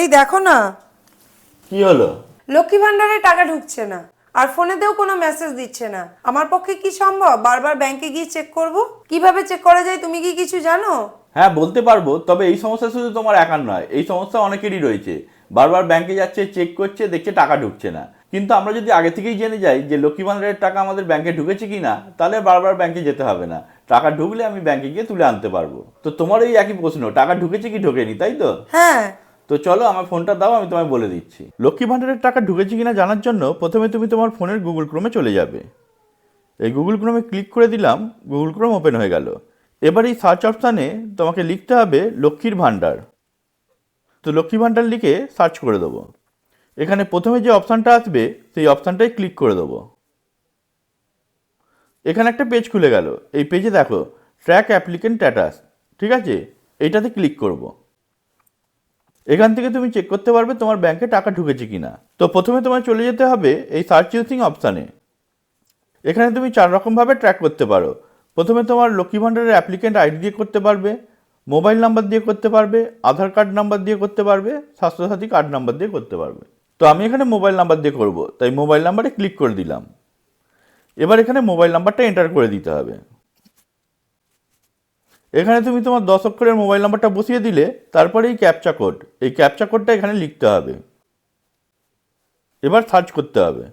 এই দেখো না। কি হলো? লক্ষ্মী ভান্ডারে টাকা ঢুকছে না আর ফোনেতেও কোনো মেসেজ দিচ্ছে না। আমার পক্ষে কি সম্ভব? বারবার ব্যাংকে গিয়ে চেক করব? কীভাবে চেক করা যায় তুমি কি কিছু জানো? হ্যাঁ বলতে পারব তবে এই সমস্যা শুধু তোমার একার নয় এই সমস্যা অনেকেরই রয়েছে। বারবার ব্যাংকে যাচ্ছে চেক করছে দেখছে টাকা ঢুকছে না। কিন্তু আমরা যদি আগে থেকেই জেনে যাই যে লক্ষ্মী ভান্ডারের টাকা আমাদের ব্যাংকে ঢুকেছে কি না তাহলে বারবার ব্যাংকে যেতে হবে না। টাকা ঢুকলে আমি ব্যাংকে গিয়ে তুলে আনতে পারব। তো তোমার এই একই প্রশ্ন টাকা ঢুকেছে কি ঢোকেনি তাই তো? হ্যাঁ তো চলো আমার ফোনটা দাও, আমি তোমায় বলে দিচ্ছি। লক্ষ্মী ভান্ডারের টাকা ঢুকেছে কিনা জানার জন্য প্রথমে তুমি তোমার ফোনের গুগল ক্রোমে চলে যাবে। এই গুগল ক্রোমে ক্লিক করে দিলাম, গুগল ক্রোম ওপেন হয়ে গেল। এবার এই সার্চ অপশানে তোমাকে লিখতে হবে লক্ষ্মীর ভান্ডার তো লক্ষ্মী ভান্ডার লিখে সার্চ করে দেবো। এখানে প্রথমে যে অপশানটা আসবে, সেই অপশানটাই ক্লিক করে দেবো। এখানে একটা পেজ খুলে গেল। এই পেজে দেখো, ট্র্যাক অ্যাপ্লিকেন্ট স্ট্যাটাস। ঠিক আছে? এইটাতে ক্লিক করব। এখান থেকে তুমি চেক করতে পারবে তোমার ব্যাংকে টাকা ঢুকেছে কিনা। তো প্রথমে তোমায় চলে যেতে হবে এই সার্চ ইউজিং অপশানে এখানে তুমি চার রকমভাবে ট্র্যাক করতে পারো। প্রথমে তোমার লক্ষ্মী ভাণ্ডারের অ্যাপ্লিকেন্ট আইডি দিয়ে করতে পারবে মোবাইল নাম্বার দিয়ে করতে পারবে আধার কার্ড নাম্বার দিয়ে করতে পারবে, স্বাস্থ্যসাথী কার্ড নাম্বার দিয়ে করতে পারবে। তো আমি এখানে মোবাইল নাম্বার দিয়ে করব, তাই মোবাইল নাম্বারে ক্লিক করে দিলাম। এবার এখানে মোবাইল নাম্বারটা এন্টার করে দিতে হবে। এখানে তুমি তোমার দশ অক্ষরের মোবাইল নাম্বারটা বসিয়ে দিলে তারপরে এই ক্যাপচা কোড এই ক্যাপচা কোডটা এখানে লিখতে হবে। এবার সার্চ করতে হবে।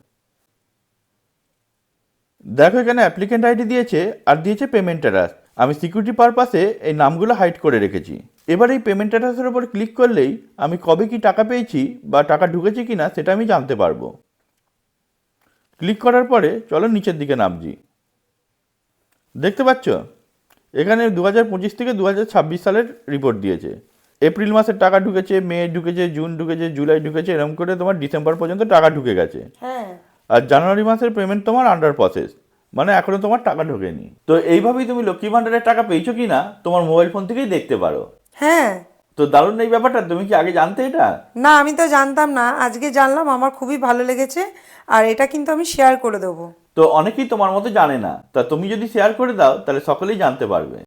দেখো এখানে অ্যাপ্লিকেন্ট আইডি দিয়েছে, আর দিয়েছে পেমেন্ট অ্যাড্রেস আমি সিকিউরিটি পারপাসে এই নামগুলো হাইড করে রেখেছি। এবার এই পেমেন্ট অ্যাড্রেসের উপর ক্লিক করলেই আমি কবে কি টাকা পেয়েছি, বা টাকা ঢুকেছে কি না সেটা আমি জানতে পারব। ক্লিক করার পরে চলো নিচের দিকে নামছি। দেখতে পাচ্ছ? এখানে দু হাজার পঁচিশ থেকে দু হাজার ছাব্বিশ সালের রিপোর্ট দিয়েছে। এপ্রিল মাসের টাকা ঢুকেছে মে ঢুকেছে জুন ঢুকেছে জুলাই ঢুকেছে এরকম করে তোমার ডিসেম্বর পর্যন্ত টাকা ঢুকে গেছে। হ্যাঁ। আর জানুয়ারি মাসের পেমেন্ট তোমার আন্ডার প্রসেস মানে এখনও তোমার টাকা ঢোকেনি। তো এইভাবেই তুমি লক্ষ্মী ভান্ডারের টাকা পেয়েছ কি না তোমার মোবাইল ফোন থেকেই দেখতে পারো। হ্যাঁ। তো দারুণ এই ব্যাপারটা তুমি কি আগে জানতে এটা? না আমি তো জানতাম না আজকে জানলাম আমার খুবই ভালো লেগেছে আর এটা কিন্তু আমি শেয়ার করে দেবো। তো অনেকেই তোমার মতো জানে না। তা তুমি যদি শেয়ার করে দাও, তাহলে সকলেই জানতে পারবে।